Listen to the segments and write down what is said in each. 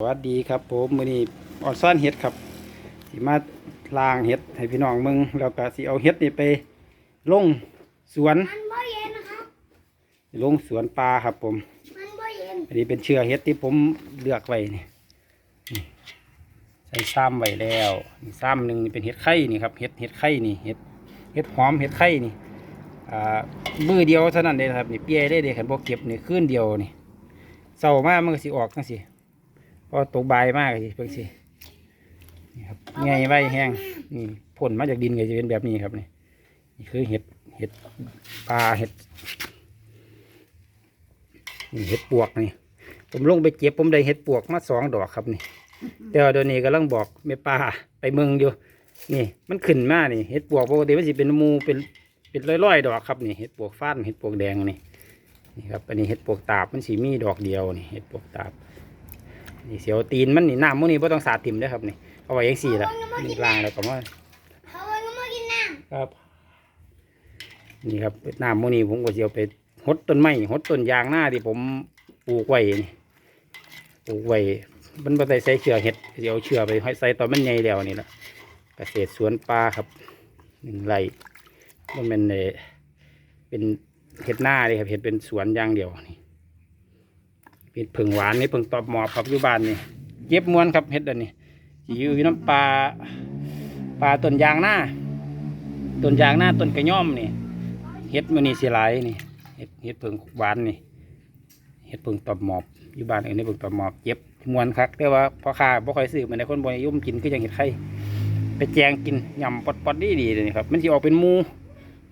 สวัสดีครับผมมื้อนี้ออนซ่อนเห็ดครับสิมาล้างเห็ดให้พี่น้องมึงแล้วก็สิเอาเห็ดนี่ไปลงสวนมันบ่เย็นนะครับลงสวนปลาครับ ผมมันบ่เย็นอันนี้เป็นเชื้อเห็ดที่ผมเลือกไว้นี่นี่ใส่ซ้ำไว้แล้วนี่ซ้ำหนึ่งนี่เป็นเห็ดไข่นี่ครับเห็ดเห็ดไข่นี่เห็ดเห็ดหอมเห็ดไข่นี่อ่ามือเดียวเท่านั้นเลยนะครับนี่เปียได้เลยขันบ่เก็บนี่คืนเดียวนี่เศร้ามากมันก็สิออกจังสิ พอตกใบายมากสิเพิ่งสินี่ครับไงใบแห้งนี่ผลมาจากดินก็จะเป็นแบบนี้ครับนี่นี่คือเห็ดเห็ดปลาเห็ดนี่เห็ดปวกนี่ผมลงไปเก็บผมได้เห็ดปวกมาสองดอกครับนี่แต่ว่าเดี๋ยวนี้กำลังบอกแม่ป้าไปเมืองอยู่ นี่ มันขึ้นมานี่เห็ดปวกปกติมันสิเป็นหมูเป็นเป็นร้อยๆดอกครับนี่เห็ดปวกฟ้านเห็ดปวกแดงนี่นี่ครับอันนี้เห็ดปวกตาบมันสีมีดอกเดียวนี่เห็ดปวกตาบ นี่เสียวตีนมันนี่น้ำมันนี่ไ่ต้องสาดติ่มเด้อครับนี่เอาไว้ยังสี่ละนี่ล้างแล้วก็มาเขาวันก็มากินน้ครับ นี่ครับน้ำมันนี่ผมก็จะเอาไปหดต้นไม้หดต้นยางหน้าที่ผมปลูกไว้นี่ปลูกไว้มันบ่ได้ใส่เชือกเห็ดเดี๋ยวเอาเชือกไปให้ใส่ตอนมันใหญ่แล้วนี่แหละเกษตรสวนปลาครับหนึ่งไร่มันเป็นเอ่อเป็นเห็ดหน้าเลยครับเห็ดเป็นสวนอย่างเดียวนี่ เป็นผึ่งหวานนี่ผึ่งตอบหมอบครับอยู่บ้านนี่เก็บมวนครับเห็ดอันนี้อยู่น้ำปลาปลาต้นยางหน้าต้นยางหน้าต้นกระย่อมนี่เห็ดมันนี่สิหลายนี่เห็ดเห็ดผึ่งหวานนี่เห็ดผึ่งตอบหมอบอยู่บ้านเองในเบึงตอหมอบเจ็บมวนคักแต่ว่าพอค้าบ่ค่อยซื้อเหมือนในคนบ่นิยมกินคือยังเห็ดไข่ไปแจงกินยำปอดๆดีดีเลยนี่ครับ มันสิออกเป็นมู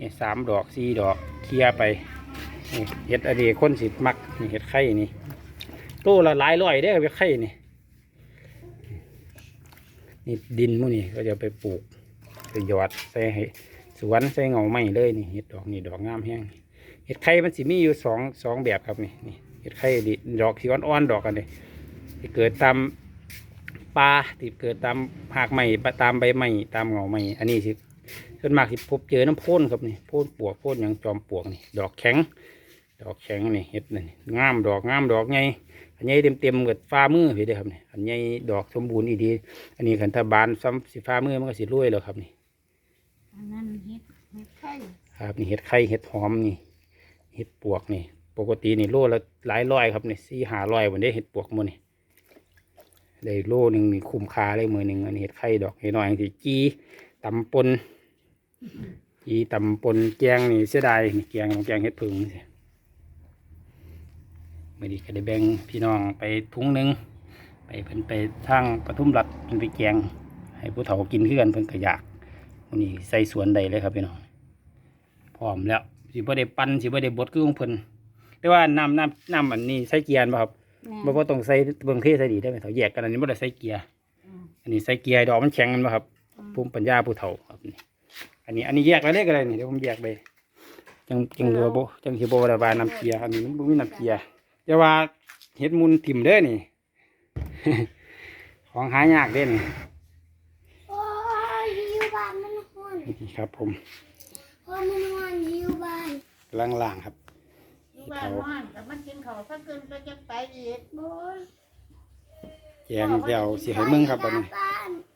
นี่สามดอกสี่ดอกเคลียไปเห็ดอดีคนสิมักนี่เห็ดไข่นี่ ตัวละหลายร้อยได้อเห็ดไข่นี่นี่ดินหมูนี่ก็จะไปปลูกไปหยอดใส่ให้สวนใส่เงาไม้เลยนี่เห็ดดอกนี่ดอกงามแห้งเห็ดไข่มันสิมีอยู่สองสองแบบครับนี่นี่เห็ดไข่ดิดอกสีอ่อนๆดอกกันเลยที่เกิดตามปลาที่เกิดตามหากใหม่ตามใบใหม่ตามเงาใหม่อันนี้สิส่วนมากที่พบเจอน้ำพ่นครับนี่พ่นปวกพ่นอย่างจอมปวกนี่ ดอกแข็ง ดอกแข็งนี่เห็ดนี่งามดอกงามดอกไงอันนี้เต็มเต็มๆเกิดฟ้ามือพี่เด้อครับนี่อันนี้ดอกสมบูรณ์อีดี อันนี้ขันธบานซ้ำสีฟ้ามือมันก็สิรวยแล้วครับนี่ำอันนั้นเห็ดเห็ดไข่ครับนี่เห็ดไข่เห็ดหอมนี่เห็ดปวกนี่ ปกตินี่โลละหลายร้อยครับนี่สี่ห้าร้อยวันนี้เห็ดปวกหมันนี่ได้โลหนึ่งนี่คุ้มค่าเลยมือหนึ่งอันนี้เห็ดไข่ดอกเห็ดน้อยที่จีตำปนจีตำปนแกงนี่เสียดายนี่แกงแกงเห็ดผึ่ง สิมื่อนี้ก็ได้แบ่งพี่น้องไปถุงหนึ่งไปเพิ่นไปทางปทุมรัฐเพิ่นไปแกง ให้ผู้เฒ่ากินคือกันเพิ่นก็อยากวันนี้ใส่สวนใดเลยครับพี่น้องพร้อมแล้วสิบ่ได้ปั่นสิบ่ได้บดคือของเพิ่นแต่ว่าน้ำน้ำน้ำอันนี้ใส่เกียร์บ่ครับบ่บ่ต้องใส่เบิ่งเทใส่ดีได้ไหมเฒ่าแยกกันอันนี้บ่ได้ใส่เกียร์อันนี้ใส่เกียร์ดอกมันแข็งกันบ่ครับภูมิปัญญาผู้เฒ่าครับนี่อันนี้อันนี้แยกไว้เลยก็ได้นี่เดี๋ยวผมแยกไปจังจังเรือบ่จังสิบ่ได้ว่าน้ำเกียร์อันนี้มันบ่มีน้ำเกียร์ แต่ว่าเฮ็ดมุนถิ่มเด้อนี่ ของหายากเด้นี่โอ้ยหิวบ้านมันฮ้อนนี่ครับผมเพราะมันฮ้อนหิวบ้านล่างๆครับอยู่บ้านว่านแต่มันกินเขาวถ้าเกินก็จะไปอีกโอ้ยแจงเดี๋ยวสิให้มึงครับบัดนี้บ้านเ